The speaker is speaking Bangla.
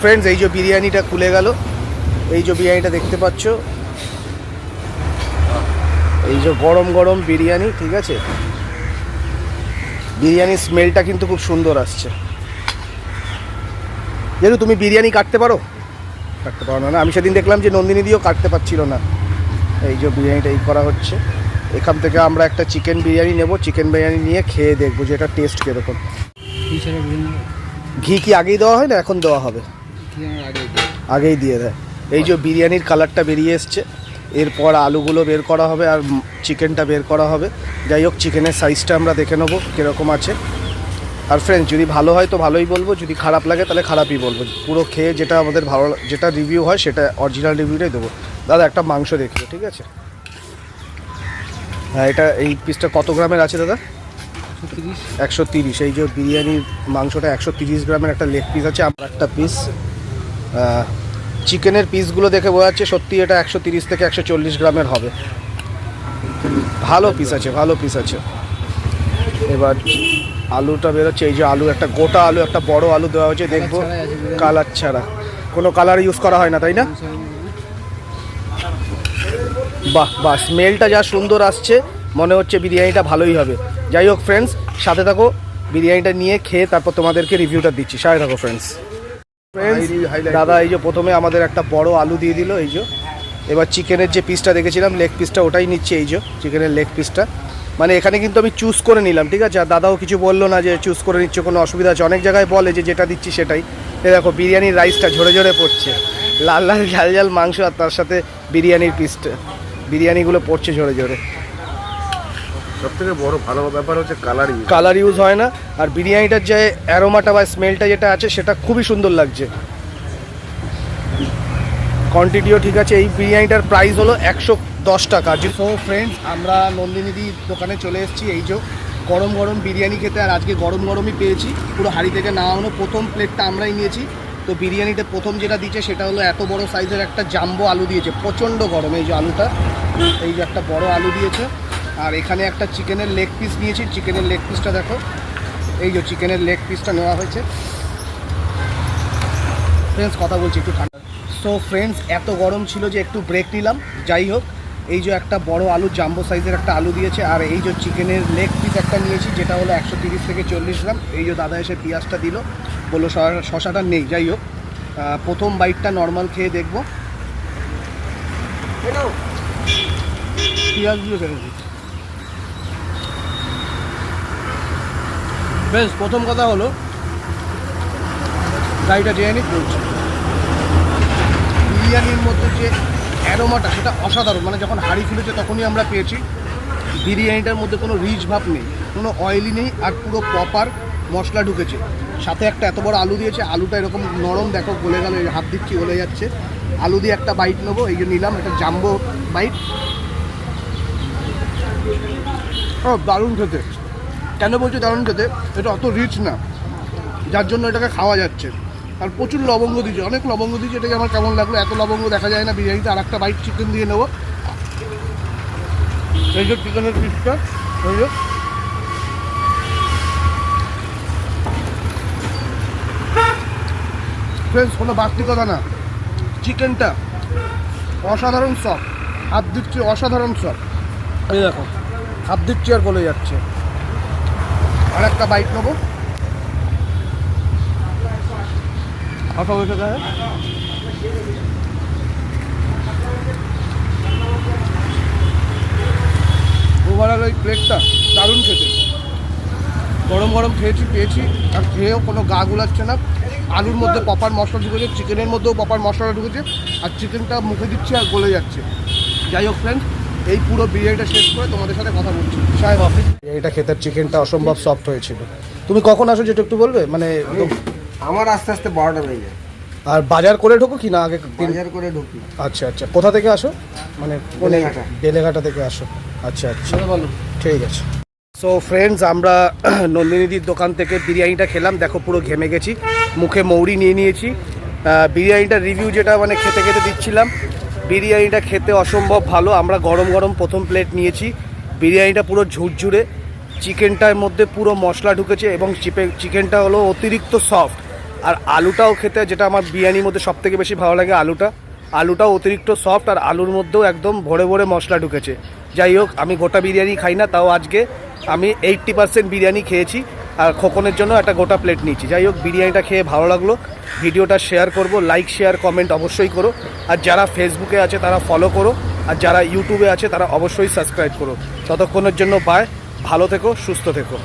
ফ্রেন্ডস এই যে বিরিয়ানিটা খুলে গেল। এই যে বিরিয়ানিটা দেখতে পাচ্ছ। এই যে গরম গরম বিরিয়ানি ঠিক আছে? বিরিয়ানির স্মেলটা কিন্তু খুব সুন্দর আসছে। যেহেতু তুমি বিরিয়ানি কাটতে পারো? কাটতে পারো না না। আমি সেদিন দেখলাম যে নন্দিনী দিয়েও কাটতে পারছিল না। এই যে বিরিয়ানিটা এই করা হচ্ছে। এখান থেকে আমরা একটা চিকেন বিরিয়ানি নেব। চিকেন বিরিয়ানি নিয়ে খেয়ে দেখব যে এটা টেস্ট কীরকম। ঘি কি আগেই দেওয়া হয় না এখন দেওয়া হবে। আগেই দিয়ে দেয়। এই যে বিরিয়ানির কালারটা বেরিয়ে এসছে এরপর আলুগুলো বের করা হবে আর চিকেনটা বের করা হবে। যাই হোক চিকেনের সাইজটা আমরা দেখে নেব কীরকম আছে। আর ফ্রেন্ডস যদি ভালো হয় তো ভালোই বলব যদি খারাপ লাগে তাহলে খারাপই বলব। পুরো খেয়ে যেটা আমাদের ভালো যেটা রিভিউ হয় সেটা অরিজিনাল রিভিউটাই দেবো। দাদা একটা মাংস দেখিও ঠিক আছে? হ্যাঁ এটা এই পিসটা কত গ্রামের আছে দাদা? একশো তিরিশ। একশো তিরিশ। এই যে বিরিয়ানির মাংসটা একশো তিরিশ গ্রামের একটা লেগ পিস আছে আমার একটা পিস চিকেনের পিসগুলো দেখে বোঝা যাচ্ছে সত্যি এটা একশো তিরিশ থেকে একশো চল্লিশ গ্রামের হবে। ভালো পিস আছে ভালো পিস আছে। এবার আলুটা বেরোচ্ছে এই যে আলু একটা গোটা আলু একটা বড় আলু দেওয়া হয়েছে দেখব। কালার ছাড়া। কোনো কালার ইউজ করা হয় না তাই না? বাহ বাহ স্মেলটা যা সুন্দর আসছে মনে হচ্ছে বিরিয়ানিটা ভালোই হবে। যাই হোক ফ্রেন্ডস সাথে থাকো বিরিয়ানিটা নিয়ে খেয়ে তারপর তোমাদেরকে রিভিউটা দিচ্ছি। সাথে থাকো ফ্রেন্ডস দাদা এই যে প্রথমে আমাদের একটা বড় আলু দিয়ে দিল এই যে। এবার চিকেনের যে পিসটা দেখেছিলাম লেগ পিসটা ওটাই নিচ্ছে এই যে চিকেনের লেগ পিসটা মানে এখানে কিন্তু আমি চুজ করে নিলাম ঠিক আছে? আর দাদাও কিছু বলল না যে চুজ করে নিচ্ছে কোনো অসুবিধা আছে? অনেক জায়গায় বলে যে যেটা দিচ্ছি সেটাই। এ দেখো বিরিয়ানির রাইসটা ঝরে ঝরে পড়ছে। লাল লাল ঝাল ঝাল মাংস আর তার সাথে বিরিয়ানির পিসটা বিরিয়ানিগুলো পড়ছে ঝরে ঝরে। সব থেকে বড় ভালো ব্যাপার হচ্ছে কালার ইউজ কালার ইউজ হয় না। আর বিরিয়ানিটার যে অ্যারোমাটা বা স্মেলটা যেটা আছে সেটা খুবই সুন্দর লাগছে। কোয়ান্টিটিও ঠিক আছে। এই বিরিয়ানিটার প্রাইস হলো একশো দশ টাকা। সো ফ্রেন্ডস আমরা নন্দিনীদির দোকানে চলে এসেছি। এই যে গরম গরম বিরিয়ানি খেতে আর আজকে গরম গরমই পেয়েছি। পুরো হাঁড়ি থেকে না নামানো প্রথম প্লেটটা আমরাই নিয়েছি। তো বিরিয়ানিতে প্রথম যেটা দিয়েছে সেটা হলো এত বড় সাইজের একটা জাম্বো আলু দিয়েছে। প্রচণ্ড গরম এই যে আলুটা। এই যে একটা বড় আলু দিয়েছে। আর এখানে একটা চিকেনের লেগ পিস নিয়েছি। চিকেনের লেগ পিসটা দেখো। এই যে চিকেনের লেগ পিসটা নেওয়া হয়েছে। ফ্রেন্ডস কথা বলছি একটু ঠান্ডা। সো ফ্রেন্ডস এত গরম ছিল যে একটু ব্রেক নিলাম। যাই হোক এই যে একটা বড় আলু জাম্বো সাইজের একটা আলু দিয়েছে। আর এই যে চিকেনের লেগ পিস একটা নিয়েছি যেটা হলো একশো তিরিশ থেকে চল্লিশ গ্রাম। এই যে দাদা এসে পেঁয়াজটা দিল বলল শশাটা নেই। যাই হোক প্রথম বাইটটা নর্মাল খেয়ে দেখব। পেঁয়াজগুলো ফেলেছি বেশ, প্রথম কথা হলো, গাড়িটা জেনে বলছি। বিরিয়ানির মধ্যে যে অ্যারোমাটা, সেটা অসাধারণ। মানে যখন হাঁড়ি খুলেছে তখনই আমরা পেয়েছি। বিরিয়ানিটার মধ্যে কোনো রিচ ভাব নেই, কোনো অয়েলি নেই, আর পুরো প্রপার মশলা ঢুকেছে। সাথে একটা এত বড় আলু দিয়েছে, আলুটা এরকম নরম, দেখো, গলে গেল হাত দিচ্ছি, গলে যাচ্ছে। আলু দিয়ে একটা বাইট নেব, এই যে নিলাম একটা জাম্বো বাইট ও, দারুণ খেতে। কেন বলছি দারুণ খেতে এটা অত রিচ না। যার জন্য এটাকে খাওয়া যাচ্ছে। আর প্রচুর লবঙ্গ দিয়েছে। অনেক লবঙ্গ দিয়েছে। এটাকে আমার কেমন লাগল? এত লবঙ্গ দেখা যায় না বিরিয়ানিতে। আর একটা বাইট চিকেন দিয়ে নেব। এই যে চিকেনের পিসটা এই যে। ফ্রেন্ডস কোনো বাড়তি কথা না। চিকেনটা অসাধারণ সব হাত দিচ্ছি অসাধারণ সব এই দেখো, হাত দিচ্ছি আর বলে যাচ্ছে। আর একটা বাইক নেব। ওভারঅল ওই প্লেটটা দারুণ খেতে। গরম গরম খেয়েছি পেয়েছি। আর খেয়েও কোনো গা গুলাচ্ছে না। আলুর মধ্যে পপার মশলা ঢুকেছে চিকেনের মধ্যেও পপার মশলা ঢুকেছে। আর চিকেনটা মুখে দিচ্ছে আর গলে যাচ্ছে। যাই হোক ফ্রেন্ড এই পুরো বিরিয়ানিটা শেষ করে তোমাদের সাথে কথা বলছি। সাহেব অফিস বিরিয়ানিটা খেতে চিকেনটা অসম্ভব সফট হয়েছিল। তুমি কখন আসো যেটা একটু বলবে? মানে আমার আস্তে আস্তে বারোটা বেজে যায়। আর বাজার করে ঢোকো কি না আগে বাজার করে ঢুকি। আচ্ছা আচ্ছা। কোথা থেকে আসো? মানে। বেলেঘাটা। থেকে আসো। আচ্ছা আচ্ছা। বলো। ঠিক আছে। সো ফ্রেন্ডস আমরা নন্দিনীদির দোকান থেকে বিরিয়ানিটা খেলাম। দেখো পুরো ঘেমে গেছি। মুখে মৌরি নিয়ে নিয়েছি। বিরিয়ানিটার রিভিউ যেটা মানে খেতে খেতে দিচ্ছিলাম। বিরিয়ানিটা খেতে অসম্ভব ভালো। আমরা গরম গরম প্রথম প্লেট নিয়েছি। বিরিয়ানিটা পুরো ঝুরঝুরে। চিকেনটার মধ্যে পুরো মশলা ঢুকেছে এবং চিকেনটা হলো অতিরিক্ত সফট আর আলুটাও খেতে, যেটা আমার বিরিয়ানির মধ্যে সব থেকে বেশি ভালো লাগে, আলুটা। আলুটাও অতিরিক্ত সফট আর আলুর মধ্যেও একদম ভরে ভরে মশলা ঢুকেছে। যাই হোক, আমি গোটা বিরিয়ানি খাই না, তাও আজকে আমি এইট্টি পার্সেন্ট বিরিয়ানি খেয়েছি। আর খোকনের জন্য একটা গোটা প্লেট নিয়েছি। যাই হোক, বিরিয়ানিটা খেয়ে ভালো লাগল। ভিডিওটা শেয়ার করব লাইক শেয়ার কমেন্ট অবশ্যই করো। আর যারা ফেসবুকে আছে, তারা ফলো করো। আর যারা ইউটিউবে আছে, তারা অবশ্যই সাবস্ক্রাইব করো। ততক্ষণের জন্য পায় ভালো থেকো, সুস্থ থেকো।